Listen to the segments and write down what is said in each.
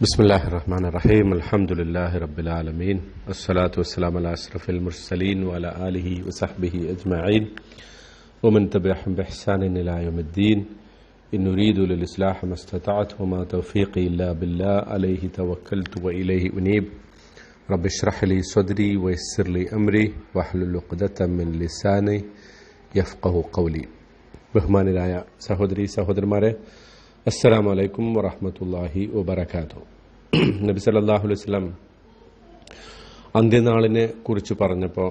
بسم الله الرحمن الرحيم. الحمد لله رب العالمين. والصلاة والسلام على أشرف المرسلين وعلى آله وصحبه أجمعين. ومن تبعهم بإحسان إلى يوم الدين. إن نريد للإصلاح ما استطعت وما توفيقي إلا بالله عليه توكلت وإليه أنيب. رب اشرح لي صدري ويسر لي أمري. واحلل عقدة من لساني يفقه قولي. بهمان الآية سهودري سهودر ماري. അസ്സലാമു അലൈക്കും വറഹമത്തല്ലാഹി വബർക്കാത്തു നബി സല്ലല്ലാഹു അലൈഹി അന്ത്യനാളിനെ കുറിച്ച് പറഞ്ഞപ്പോൾ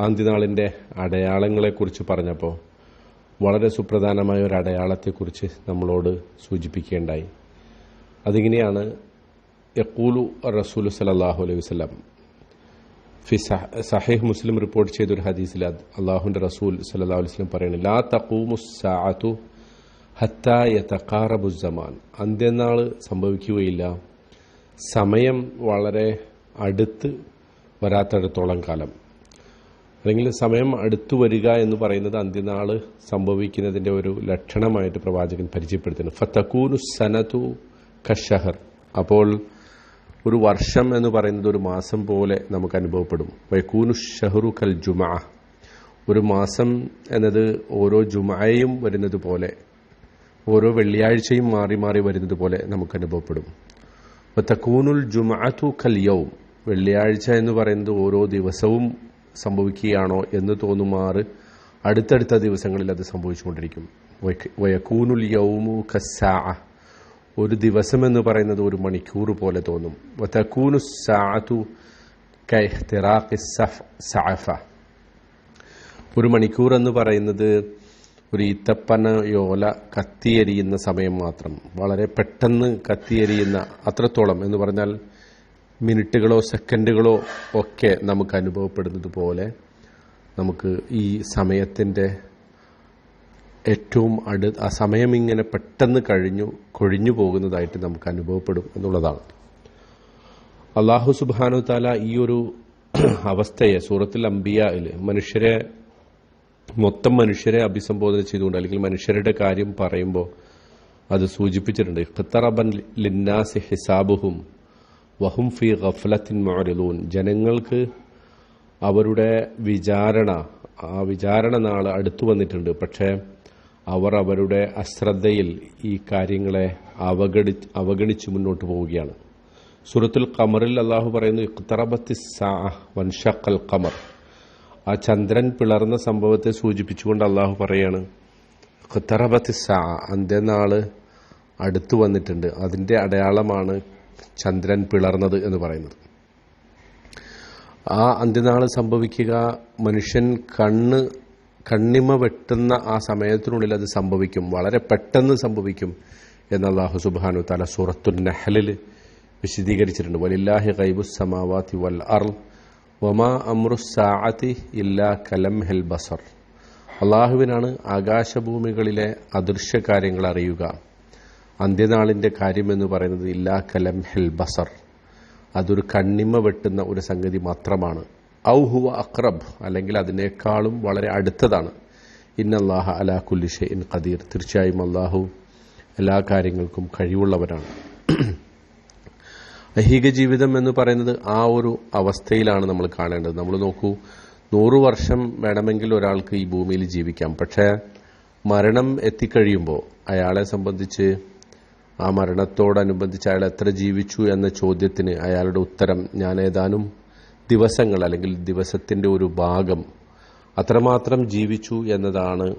അന്ത്യനാളിന്റെ അടയാളങ്ങളെ കുറിച്ച് പറഞ്ഞപ്പോൾ വളരെ സുപ്രധാനമായ ഒരു അടയാളത്തെക്കുറിച്ച് നമ്മളോട് സൂചിപ്പിക്കുകയുണ്ടായി അതിങ്ങനെയാണ് യക്കൂലു റസൂലു സലല്ലാഹു അലൈഹി വസ്ലം ഫി സഹേഹ് മുസ്ലിം റിപ്പോർട്ട് ചെയ്തൊരു ഹദീസിൽ അള്ളാഹുന്റെ റസൂൽ സല്ലല്ലാഹു അലൈഹി വസല്ലം പറയുന്നു ലാ തഖൂമു സാഅതു ഹത്താ യതഖാറബു സമാൻ അന്ത്യനാൾ സംഭവിക്കുകയില്ല. സമയം വളരെ അടുത്ത് വരാത്തടത്തോളം കാലം. അല്ലെങ്കിൽ സമയം അടുത്തു വരിക എന്ന് പറയുന്നത് അന്ത്യനാൾ സംഭവിക്കുന്നതിന്റെ ഒരു ലക്ഷണമായിട്ട് പ്രവാചകൻ പരിചയപ്പെടുത്തുന്നു. ഫത്തക്കൂനു സനതു കഷഹർ അപ്പോൾ ഒരു വർഷം എന്ന് പറയുന്നത് ഒരു മാസം പോലെ നമുക്ക് അനുഭവപ്പെടും. വൈക്കൂനു ഷഹറു കൽ ജുമാ. ഒരു മാസം എന്നത് ഓരോ ജുമായും വരുന്നത് പോലെ ഓരോ വെള്ളിയാഴ്ചയും മാറി മാറി വരുന്നത് പോലെ നമുക്ക് അനുഭവപ്പെടും. തക്കൂനുൽ ജുമാഅത്തു കല്യവും വെള്ളിയാഴ്ച എന്ന് പറയുന്നത് ഓരോ ദിവസവും സംഭവിക്കുകയാണോ എന്ന് തോന്നുമാറ് അടുത്തടുത്ത ദിവസങ്ങളിൽ അത് സംഭവിച്ചുകൊണ്ടിരിക്കും. വയക്കൂനുൽ യൗമു കസാ ഒരു ദിവസം എന്ന് പറയുന്നത് ഒരു മണിക്കൂർ പോലെ തോന്നും. വതക്കൂനു സഫ് സഅഫ. ഒരു മണിക്കൂർ എന്ന് പറയുന്നത് ഒരു ഈത്തപ്പന യോല കത്തിയെരിയുന്ന സമയം മാത്രം. വളരെ പെട്ടെന്ന് കത്തിയെരിയുന്ന അത്രത്തോളം എന്ന് പറഞ്ഞാൽ മിനിറ്റുകളോ സെക്കൻഡുകളോ ഒക്കെ നമുക്ക് അനുഭവപ്പെടുന്നത് പോലെ നമുക്ക് ഈ സമയത്തിന്റെ ഏറ്റവും അടു ആ സമയം ഇങ്ങനെ പെട്ടെന്ന് കഴിഞ്ഞു കൊഴിഞ്ഞു പോകുന്നതായിട്ട് നമുക്ക് അനുഭവപ്പെടും എന്നുള്ളതാണ്. അള്ളാഹു സുബാനു താല ഈ ഒരു അവസ്ഥയെ സൂറത്തിൽ അംബിയയിൽ മനുഷ്യരെ മൊത്തം മനുഷ്യരെ അഭിസംബോധന ചെയ്തുകൊണ്ട് അല്ലെങ്കിൽ മനുഷ്യരുടെ കാര്യം പറയുമ്പോൾ അത് സൂചിപ്പിച്ചിട്ടുണ്ട്. ഖത്തറബൻ ലിന്നാസി ഹിസാബുഹും വഹും ഫി ഗഫലത്തിൻ മാറിലൂൻ ജനങ്ങൾക്ക് അവരുടെ വിചാരണ ആ വിചാരണ നാൾ അടുത്തു വന്നിട്ടുണ്ട്. പക്ഷേ അവർ അവരുടെ അശ്രദ്ധയിൽ ഈ കാര്യങ്ങളെ അവഗണി അവഗണിച്ച് മുന്നോട്ട് പോവുകയാണ്. സുറത്തുൽ ഖമറിൽ അള്ളാഹു പറയുന്നു ഇഖ്തറബത്തി സാ വൻഷക്കൽ ഖമർ. ആ ചന്ദ്രൻ പിളർന്ന സംഭവത്തെ സൂചിപ്പിച്ചുകൊണ്ട് അള്ളാഹു പറയാണ് ഖത്തറബത്തി സാ അന്ത്യനാൾ അടുത്തു വന്നിട്ടുണ്ട്. അതിന്റെ അടയാളമാണ് ചന്ദ്രൻ പിളർന്നത് എന്ന് പറയുന്നത്. ആ അന്ത്യനാൾ സംഭവിക്കുക മനുഷ്യൻ കണ്ണ് കണ്ണിമ വെട്ടുന്ന ആ സമയത്തിനുള്ളിൽ അത് സംഭവിക്കും. വളരെ പെട്ടെന്ന് സംഭവിക്കും എന്ന് അള്ളാഹു സുബാനു തല സൂറത്തുൽ നെഹലിൽ വിശദീകരിച്ചിട്ടുണ്ട്. വലില്ലാഹി ഖൈബുസ് സമാവാത്തി വൽ അർ വമാ അമ്രുസാഅത്തി ഇല്ലാ കലം ഹെൽ ബസർ. അള്ളാഹുവിനാണ് ആകാശഭൂമികളിലെ അദൃശ്യ കാര്യങ്ങൾ അറിയുക. അന്ത്യനാളിന്റെ കാര്യമെന്ന് പറയുന്നത് ഇല്ലാ കലം ഹെൽ ബസർ. അതൊരു കണ്ണിമ വെട്ടുന്ന ഒരു സംഗതി മാത്രമാണ്. ഔ ഔഹുവ അക്രബ് അല്ലെങ്കിൽ അതിനേക്കാളും വളരെ അടുത്തതാണ്. ഇന്നല്ലാഹ അലാ കുല്ലിഷെ ഇൻ ഖദീർ. തീർച്ചയായും അള്ളാഹു എല്ലാ കാര്യങ്ങൾക്കും കഴിവുള്ളവരാണ് ഐഹിക ജീവിതം എന്ന് പറയുന്നത് ആ ഒരു അവസ്ഥയിലാണ് നമ്മൾ കാണേണ്ടത്. നമ്മൾ നോക്കൂ നൂറു വർഷം വേണമെങ്കിൽ ഒരാൾക്ക് ഈ ഭൂമിയിൽ ജീവിക്കാം. പക്ഷേ മരണം എത്തിക്കഴിയുമ്പോൾ അയാളെ സംബന്ധിച്ച് ആ മരണത്തോടനുബന്ധിച്ച് അയാൾ എത്ര ജീവിച്ചു എന്ന ചോദ്യത്തിന് അയാളുടെ ഉത്തരം ഞാൻ ഏതാനും ദിവസങ്ങൾ അല്ലെങ്കിൽ ദിവസത്തിന്റെ ഒരു ഭാഗം അത്രമാത്രം ജീവിച്ചു എന്നതാണ്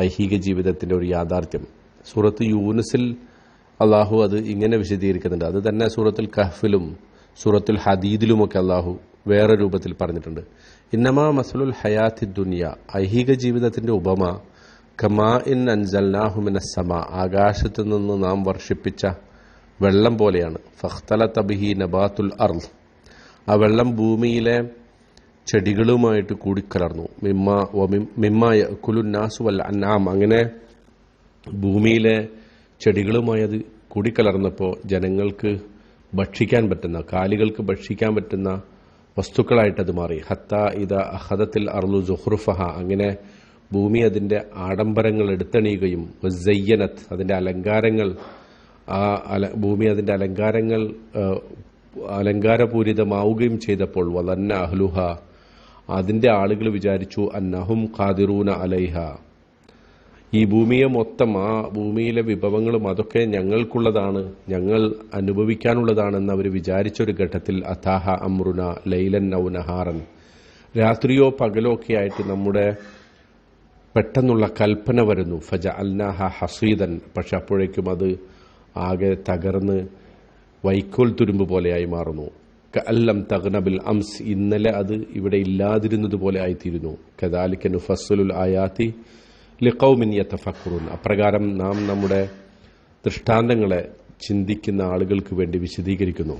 ഐഹിക ജീവിതത്തിന്റെ ഒരു യാഥാർത്ഥ്യം. സൂറത്ത് യൂനുസിൽ അള്ളാഹു അത് ഇങ്ങനെ വിശദീകരിക്കുന്നുണ്ട്. അത് തന്നെ സൂറത്തുൽ കഹ്ഫിലും സൂറത്തുൽ ഹദീദിലുമൊക്കെ അള്ളാഹു വേറെ രൂപത്തിൽ പറഞ്ഞിട്ടുണ്ട്. ഇന്നമാ മസലുൽ ഹയാത്തി ദുനിയ ഐഹിക ജീവിതത്തിന്റെ ഉപമ കമാ ഇൻ അൻസൽനാഹുമിനസമ ആകാശത്തു നിന്ന് നാം വർഷിപ്പിച്ച വെള്ളം പോലെയാണ്. ഫഖ്തല തബിഹി നബാത്തുൽ അർൽ ആ വെള്ളം ഭൂമിയിലെ ചെടികളുമായിട്ട് കൂടിക്കലർന്നു മിമ്മ മിമ്മ കുലുന്നാസു വൽ അന്നാം അങ്ങനെ ഭൂമിയിലെ ചെടികളുമായി അത് കൂടിക്കലർന്നപ്പോൾ ജനങ്ങൾക്ക് ഭക്ഷിക്കാൻ പറ്റുന്ന കാലികൾക്ക് ഭക്ഷിക്കാൻ പറ്റുന്ന വസ്തുക്കളായിട്ടത് മാറി. ഹത്ത ഇത അഹദത്തിൽ അർലു ജുഹ്റുഫഹ അങ്ങനെ ഭൂമി അതിന്റെ ആഡംബരങ്ങൾ എടുത്തണിയുകയും വസയ്യനത്ത് അതിന്റെ അലങ്കാരങ്ങൾ ആ അല ഭൂമി അതിന്റെ അലങ്കാരങ്ങൾ അലങ്കാരപൂരിതമാവുകയും ചെയ്തപ്പോൾ വലന്ന അഹ്ലുഹ അതിന്റെ ആളുകൾ വിചാരിച്ചു അന്നഹും ഖാദിറൂന അലൈഹ. ഈ ഭൂമിയെ മൊത്തം ആ ഭൂമിയിലെ വിഭവങ്ങളും അതൊക്കെ ഞങ്ങൾക്കുള്ളതാണ്. ഞങ്ങൾ അനുഭവിക്കാനുള്ളതാണെന്ന് അവർ വിചാരിച്ചൊരു ഘട്ടത്തിൽ അഥാഹ അമ്രുന ലൈലൻ നൌനഹാറൻ നഹാറൻ. രാത്രിയോ പകലോ ഒക്കെ ആയിട്ട് നമ്മുടെ പെട്ടെന്നുള്ള കൽപ്പന വരുന്നു. ഫജ അൽനാഹ ഹസീദൻ. പക്ഷെ അപ്പോഴേക്കും അത് ആകെ തകർന്ന് വൈക്കോൽ തുരുമ്പ് പോലെയായി മാറുന്നു. അല്ലം തഗ്നബിൽ അംസ്. ഇന്നലെ അത് ഇവിടെ ഇല്ലാതിരുന്നത് പോലെ ആയിത്തീരുന്നു. കദാലിക്കനു നുഫസ്സുലുൽ ആയാത്തി. ലിഖൗമിൻ യത്തഫക്കുറുൻ അപ്രകാരം നാം നമ്മുടെ ദൃഷ്ടാന്തങ്ങളെ ചിന്തിക്കുന്ന ആളുകൾക്ക് വേണ്ടി വിശദീകരിക്കുന്നു.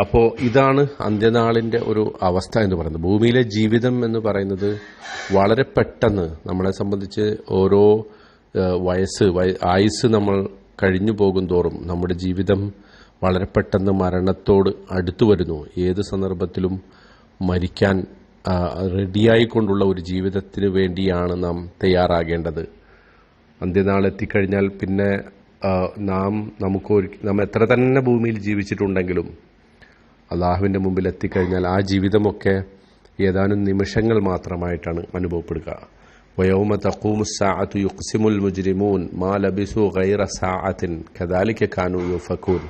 അപ്പോൾ ഇതാണ് അന്ത്യനാളിന്റെ ഒരു അവസ്ഥ എന്ന് പറയുന്നത്. ഭൂമിയിലെ ജീവിതം എന്ന് പറയുന്നത് വളരെ പെട്ടെന്ന് നമ്മളെ സംബന്ധിച്ച് ഓരോ വയസ്സ് വയ- ആയുസ് നമ്മൾ കഴിഞ്ഞു പോകും തോറും നമ്മുടെ ജീവിതം വളരെ പെട്ടെന്ന് മരണത്തോട് അടുത്തു വരുന്നു. ഏത് സന്ദർഭത്തിലും മരിക്കാൻ റെഡിയായിക്കൊണ്ടുള്ള ഒരു ജീവിതത്തിന് വേണ്ടിയാണ് നാം തയ്യാറാകേണ്ടത്. അന്ത്യനാൾ എത്തിക്കഴിഞ്ഞാൽ പിന്നെ നാം നമുക്ക് നാം എത്ര തന്നെ ഭൂമിയിൽ ജീവിച്ചിട്ടുണ്ടെങ്കിലും അള്ളാഹുവിന്റെ മുമ്പിൽ എത്തിക്കഴിഞ്ഞാൽ ആ ജീവിതമൊക്കെ ഏതാനും നിമിഷങ്ങൾ മാത്രമായിട്ടാണ് അനുഭവപ്പെടുക. വയോമ തഖൂമു സാഅത്തു യുക്സിമുൽ മുജ്രിമൂൻ മാ ലബിസു ഗൈറ സാഅത്തിൻ കദാലിക കാനു യുഫകൂൻ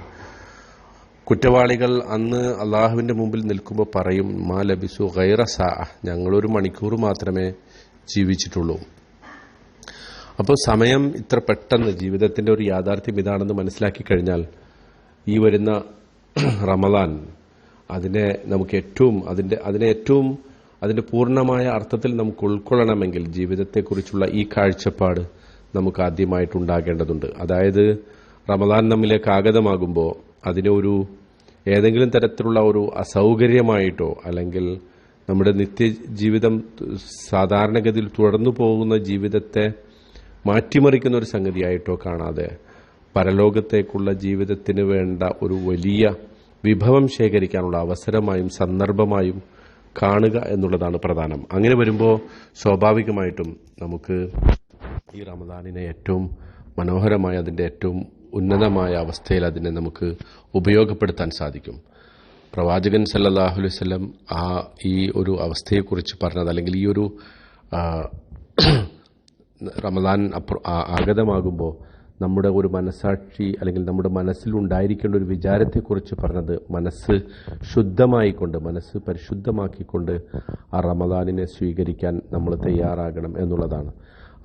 കുറ്റവാളികൾ അന്ന് അള്ളാഹുവിന്റെ മുമ്പിൽ നിൽക്കുമ്പോൾ പറയും മാ ലബിസു ഗൈറ ഞങ്ങളൊരു മണിക്കൂർ മാത്രമേ ജീവിച്ചിട്ടുള്ളൂ. അപ്പോൾ സമയം ഇത്ര പെട്ടെന്ന് ജീവിതത്തിന്റെ ഒരു യാഥാർത്ഥ്യം ഇതാണെന്ന് മനസ്സിലാക്കി കഴിഞ്ഞാൽ ഈ വരുന്ന റമദാൻ അതിനെ നമുക്ക് ഏറ്റവും അതിന്റെ അതിനെ ഏറ്റവും അതിന്റെ പൂർണമായ അർത്ഥത്തിൽ നമുക്ക് ഉൾക്കൊള്ളണമെങ്കിൽ ജീവിതത്തെക്കുറിച്ചുള്ള ഈ കാഴ്ചപ്പാട് നമുക്ക് ആദ്യമായിട്ടുണ്ടാകേണ്ടതുണ്ട് അതായത് റമദാൻ നമ്മിലേക്ക് ആഗതമാകുമ്പോൾ അതിനെ ഒരു ഏതെങ്കിലും തരത്തിലുള്ള ഒരു അസൗകര്യമായിട്ടോ അല്ലെങ്കിൽ നമ്മുടെ നിത്യജീവിതം സാധാരണഗതിയിൽ തുടർന്നു പോകുന്ന ജീവിതത്തെ മാറ്റിമറിക്കുന്ന ഒരു സംഗതിയായിട്ടോ കാണാതെ പരലോകത്തേക്കുള്ള ജീവിതത്തിന് വേണ്ട ഒരു വലിയ വിഭവം ശേഖരിക്കാനുള്ള അവസരമായും സന്ദർഭമായും കാണുക എന്നുള്ളതാണ് പ്രധാനം. അങ്ങനെ വരുമ്പോൾ സ്വാഭാവികമായിട്ടും നമുക്ക് ഈ റമദാനിനെ ഏറ്റവും മനോഹരമായ അതിന്റെ ഏറ്റവും ഉന്നതമായ അവസ്ഥയിൽ അതിനെ നമുക്ക് ഉപയോഗപ്പെടുത്താൻ സാധിക്കും. പ്രവാചകൻ സല്ലല്ലാഹു അലൈഹി ആ ഈ ഒരു അവസ്ഥയെക്കുറിച്ച് പറഞ്ഞത് അല്ലെങ്കിൽ ഈ ഒരു റമദാൻ ആഗതമാകുമ്പോൾ നമ്മുടെ ഒരു മനസാക്ഷി അല്ലെങ്കിൽ നമ്മുടെ മനസ്സിൽ ഉണ്ടായിരിക്കേണ്ട ഒരു വിചാരത്തെക്കുറിച്ച് പറഞ്ഞത് മനസ്സ് ശുദ്ധമായിക്കൊണ്ട് മനസ്സ് പരിശുദ്ധമാക്കിക്കൊണ്ട് ആ റമദാനിനെ സ്വീകരിക്കാൻ നമ്മൾ തയ്യാറാകണം എന്നുള്ളതാണ്.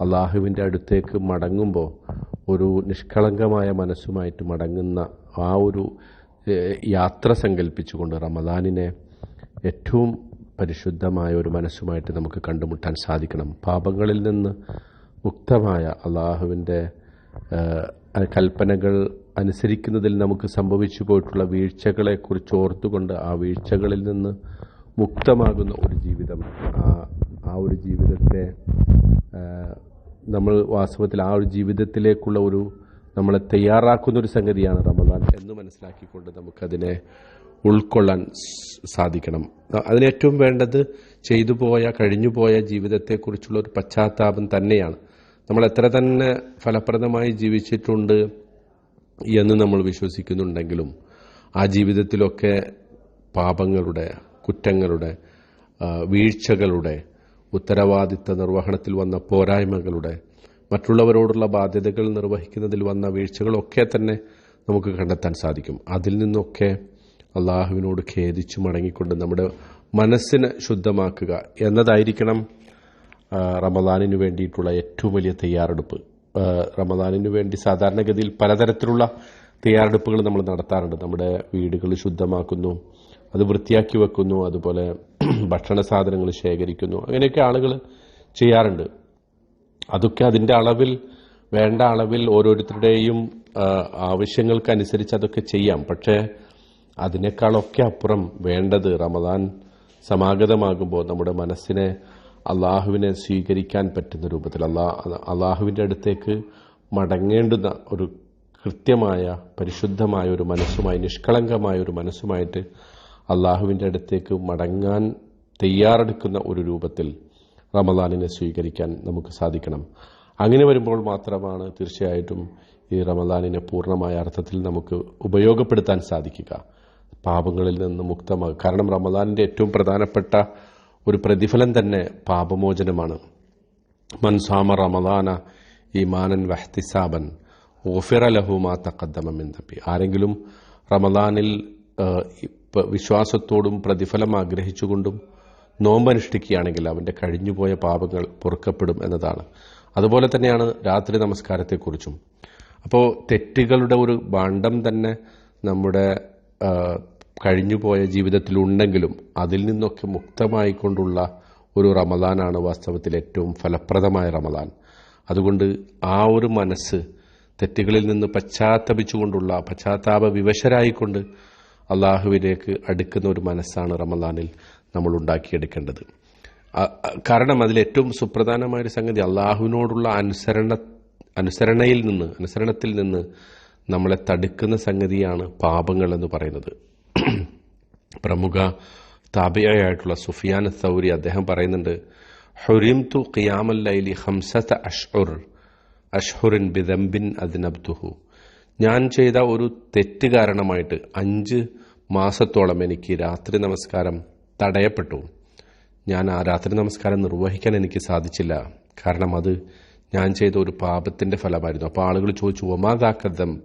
അള്ളാഹുവിന്റെ അടുത്തേക്ക് മടങ്ങുമ്പോൾ ഒരു നിഷ്കളങ്കമായ മനസ്സുമായിട്ട് മടങ്ങുന്ന ആ ഒരു യാത്ര സങ്കല്പിച്ചുകൊണ്ട് റമദാനിനെ ഏറ്റവും പരിശുദ്ധമായ ഒരു മനസ്സുമായിട്ട് നമുക്ക് കണ്ടുമുട്ടാൻ സാധിക്കണം. പാപങ്ങളിൽ നിന്ന് മുക്തമായ അള്ളാഹുവിന്റെ കൽപ്പനകൾ അനുസരിക്കുന്നതിൽ നമുക്ക് സംഭവിച്ചു പോയിട്ടുള്ള വീഴ്ചകളെക്കുറിച്ച് ഓർത്തുകൊണ്ട് ആ വീഴ്ചകളിൽ നിന്ന് മുക്തമാകുന്ന ഒരു ജീവിതം ആ ഒരു ജീവിതത്തെ നമ്മൾ വാസ്തവത്തിൽ ആ ഒരു ജീവിതത്തിലേക്കുള്ള ഒരു നമ്മളെ തയ്യാറാക്കുന്ന ഒരു സംഗതിയാണ് റമദാൻ എന്ന് മനസ്സിലാക്കിക്കൊണ്ട് നമുക്കതിനെ ഉൾക്കൊള്ളാൻ സാധിക്കണം. അതിന് ഏറ്റവും വേണ്ടത് ചെയ്തു പോയ കഴിഞ്ഞുപോയ ജീവിതത്തെക്കുറിച്ചുള്ള ഒരു പശ്ചാത്താപം തന്നെയാണ്. നമ്മൾ എത്ര തന്നെ ഫലപ്രദമായി ജീവിച്ചിട്ടുണ്ട് എന്ന് നമ്മൾ വിശ്വസിക്കുന്നുണ്ടെങ്കിലും ആ ജീവിതത്തിലൊക്കെ പാപങ്ങളുടെ കുറ്റങ്ങളുടെ വീഴ്ചകളുടെ ഉത്തരവാദിത്ത നിർവഹണത്തിൽ വന്ന പോരായ്മകളുടെ മറ്റുള്ളവരോടുള്ള ബാധ്യതകൾ നിർവഹിക്കുന്നതിൽ വന്ന വീഴ്ചകളൊക്കെ തന്നെ നമുക്ക് കണ്ടെത്താൻ സാധിക്കും. അതിൽ നിന്നൊക്കെ അള്ളാഹുവിനോട് ഖേദിച്ചു മടങ്ങിക്കൊണ്ട് നമ്മുടെ മനസ്സിനെ ശുദ്ധമാക്കുക എന്നതായിരിക്കണം റമദാനിന് വേണ്ടിയിട്ടുള്ള ഏറ്റവും വലിയ തയ്യാറെടുപ്പ്. റമദാനിന് വേണ്ടി സാധാരണഗതിയിൽ പലതരത്തിലുള്ള തയ്യാറെടുപ്പുകൾ നമ്മൾ നടത്താറുണ്ട്. നമ്മുടെ വീടുകൾ ശുദ്ധമാക്കുന്നു അത് വൃത്തിയാക്കി വെക്കുന്നു അതുപോലെ ഭക്ഷണ സാധനങ്ങൾ ശേഖരിക്കുന്നു. അങ്ങനെയൊക്കെ ആളുകൾ ചെയ്യാറുണ്ട്. അതൊക്കെ അതിന്റെ അളവിൽ വേണ്ട അളവിൽ ഓരോരുത്തരുടെയും ആവശ്യങ്ങൾക്കനുസരിച്ച് അതൊക്കെ ചെയ്യാം. പക്ഷേ അതിനേക്കാളൊക്കെ അപ്പുറം വേണ്ടത് റമദാൻ സമാഗതമാകുമ്പോൾ നമ്മുടെ മനസ്സിനെ അള്ളാഹുവിനെ സ്വീകരിക്കാൻ പറ്റുന്ന രൂപത്തിൽ അള്ളാ അള്ളാഹുവിന്റെ അടുത്തേക്ക് മടങ്ങേണ്ടുന്ന ഒരു കൃത്യമായ പരിശുദ്ധമായ ഒരു മനസ്സുമായി നിഷ്കളങ്കമായ ഒരു മനസ്സുമായിട്ട് അള്ളാഹുവിന്റെ അടുത്തേക്ക് മടങ്ങാൻ തയ്യാറെടുക്കുന്ന ഒരു രൂപത്തിൽ റമദാനിനെ സ്വീകരിക്കാൻ നമുക്ക് സാധിക്കണം. അങ്ങനെ വരുമ്പോൾ മാത്രമാണ് തീർച്ചയായിട്ടും ഈ റമദാനിനെ പൂർണമായ അർത്ഥത്തിൽ നമുക്ക് ഉപയോഗപ്പെടുത്താൻ സാധിക്കുക. പാപങ്ങളിൽ നിന്ന് മുക്തമാകുക കാരണം റമദാനിന്റെ ഏറ്റവും പ്രധാനപ്പെട്ട ഒരു പ്രതിഫലം തന്നെ പാപമോചനമാണ്. മൻസാമ റമദാന ഈമാനൻ വഹ്തിസാബൻ ഓഫിറ ലഹുമാ തക്കദ്ദമം തപ്പി ആരെങ്കിലും റമദാനിൽ വിശ്വാസത്തോടും പ്രതിഫലം ആഗ്രഹിച്ചുകൊണ്ടും നോമ്പനുഷ്ഠിക്കുകയാണെങ്കിൽ അവന്റെ കഴിഞ്ഞുപോയ പാപങ്ങൾ പൊറുക്കപ്പെടും എന്നതാണ്. അതുപോലെ തന്നെയാണ് രാത്രി നമസ്കാരത്തെക്കുറിച്ചും. അപ്പോൾ തെറ്റുകളുടെ ഒരു ഭാണ്ഡം തന്നെ നമ്മുടെ കഴിഞ്ഞുപോയ ജീവിതത്തിലുണ്ടെങ്കിലും അതിൽ നിന്നൊക്കെ മുക്തമായിക്കൊണ്ടുള്ള ഒരു റമദാനാണ് വാസ്തവത്തിൽ ഏറ്റവും ഫലപ്രദമായ റമദാൻ. അതുകൊണ്ട് ആ ഒരു മനസ്സ് തെറ്റുകളിൽ നിന്ന് പശ്ചാത്തപിച്ചുകൊണ്ടുള്ള പശ്ചാത്താപ വിവശരായിക്കൊണ്ട് അള്ളാഹുവിലേക്ക് അടുക്കുന്ന ഒരു മനസ്സാണ് റമദാനിൽ. നമ്മൾ ഉണ്ടാക്കിയെടുക്കേണ്ടത്. കാരണം അതിലേറ്റവും സുപ്രധാനമായൊരു സംഗതി അള്ളാഹുവിനോടുള്ള അനുസരണ അനുസരണയിൽ നിന്ന് അനുസരണത്തിൽ നിന്ന് നമ്മളെ തടുക്കുന്ന സംഗതിയാണ് പാപങ്ങൾ എന്ന് പറയുന്നത്. പ്രമുഖ താപയായിട്ടുള്ള സുഫിയാൻ സൗരി അദ്ദേഹം പറയുന്നുണ്ട് ഹുരിം തു ഖിയാമല്ലൈലി ഹംസത്ത് അഷ്ഹുർ അഷ്ഹുറിൻ ബിദംബിൻ അദ്നബ്തുഹു ഞാൻ ചെയ്ത ഒരു തെറ്റ് കാരണമായിട്ട് അഞ്ച് മാസത്തോളം എനിക്ക് രാത്രി നമസ്കാരം തടയപ്പെട്ടു. ഞാൻ ആ രാത്രി നമസ്കാരം നിർവഹിക്കാൻ എനിക്ക് സാധിച്ചില്ല. കാരണം അത് ഞാൻ ചെയ്ത ഒരു പാപത്തിന്റെ ഫലമായിരുന്നു. അപ്പോൾ ആളുകൾ ചോദിച്ചു ഒമാദാക്കദം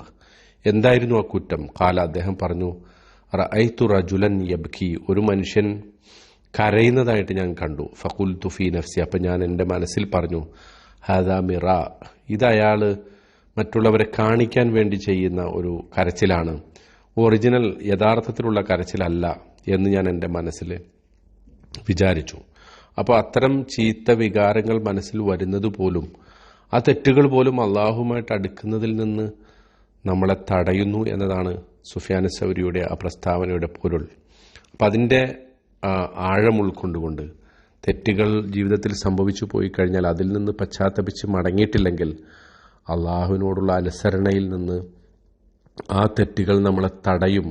എന്തായിരുന്നു ആ കുറ്റം? കാല അദ്ദേഹം പറഞ്ഞു റഅയ്തു റജുലൻ യബ്ഖി ഒരു മനുഷ്യൻ കരയുന്നതായിട്ട് ഞാൻ കണ്ടു. ഫകുൽ തുഫി നഫ്സി. അപ്പം ഞാൻ എന്റെ മനസ്സിൽ പറഞ്ഞു ഹദാ മിറ. ഇത് അയാൾ മറ്റുള്ളവരെ കാണിക്കാൻ വേണ്ടി ചെയ്യുന്ന ഒരു കരച്ചിലാണ്. ഒറിജിനൽ യഥാർത്ഥത്തിലുള്ള കരച്ചിലല്ല എന്ന് ഞാൻ എന്റെ മനസ്സിൽ വിചാരിച്ചു. അപ്പോൾ അത്തരം ചീത്ത വികാരങ്ങൾ മനസ്സിൽ വരുന്നത് പോലും ആ തെറ്റുകൾ പോലും അള്ളാഹുമായിട്ട് അടുക്കുന്നതിൽ നിന്ന് നമ്മളെ തടയുന്നു എന്നതാണ് സുഫിയാന സൗരിയുടെ ആ പ്രസ്താവനയുടെ പൊരുൾ. അപ്പം അതിന്റെ ആഴം ഉൾക്കൊണ്ടുകൊണ്ട് തെറ്റുകൾ ജീവിതത്തിൽ സംഭവിച്ചു പോയി കഴിഞ്ഞാൽ അതിൽ നിന്ന് പശ്ചാത്തപിച്ച് മടങ്ങിയിട്ടില്ലെങ്കിൽ അള്ളാഹുവിനോടുള്ള അനുസരണയിൽ നിന്ന് ആ തെറ്റുകൾ നമ്മളെ തടയും.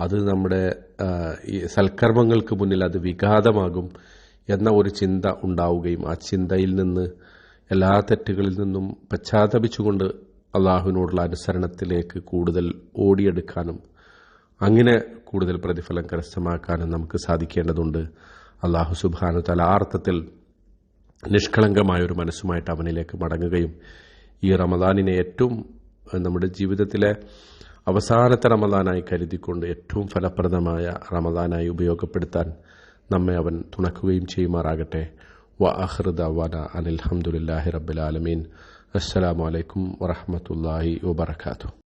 അത് നമ്മുടെ സൽക്കർമ്മങ്ങൾക്ക് മുന്നിൽ അത് വിഘാതമാകും എന്ന ഒരു ചിന്ത ഉണ്ടാവുകയും ആ ചിന്തയിൽ നിന്ന് എല്ലാ തെറ്റുകളിൽ നിന്നും പശ്ചാത്തപിച്ചുകൊണ്ട് അള്ളാഹുവിനോടുള്ള അനുസരണത്തിലേക്ക് കൂടുതൽ ഓടിയെടുക്കാനും അങ്ങനെ കൂടുതൽ പ്രതിഫലം കരസ്ഥമാക്കാനും നമുക്ക് സാധിക്കേണ്ടതുണ്ട്. അള്ളാഹു സുബാനു തല നിഷ്കളങ്കമായ ഒരു മനസ്സുമായിട്ട് അവനിലേക്ക് മടങ്ങുകയും ഈ റമദാനിനെ ഏറ്റവും നമ്മുടെ ജീവിതത്തിലെ അവസാനത്തെ റമദാനായി കരുതിക്കൊണ്ട് ഏറ്റവും ഫലപ്രദമായ റമദാനായി ഉപയോഗപ്പെടുത്താൻ നമ്മെ അവൻ തുണക്കുകയും ചെയ്യുമാറാകട്ടെ. വ അഹ്റുദാന അനിൽഹമുല്ലാഹി റബ്ബുലാലമീൻ അസ്സലാമലൈക്കും വറഹമത്തല്ലാഹി വബർക്കാത്തു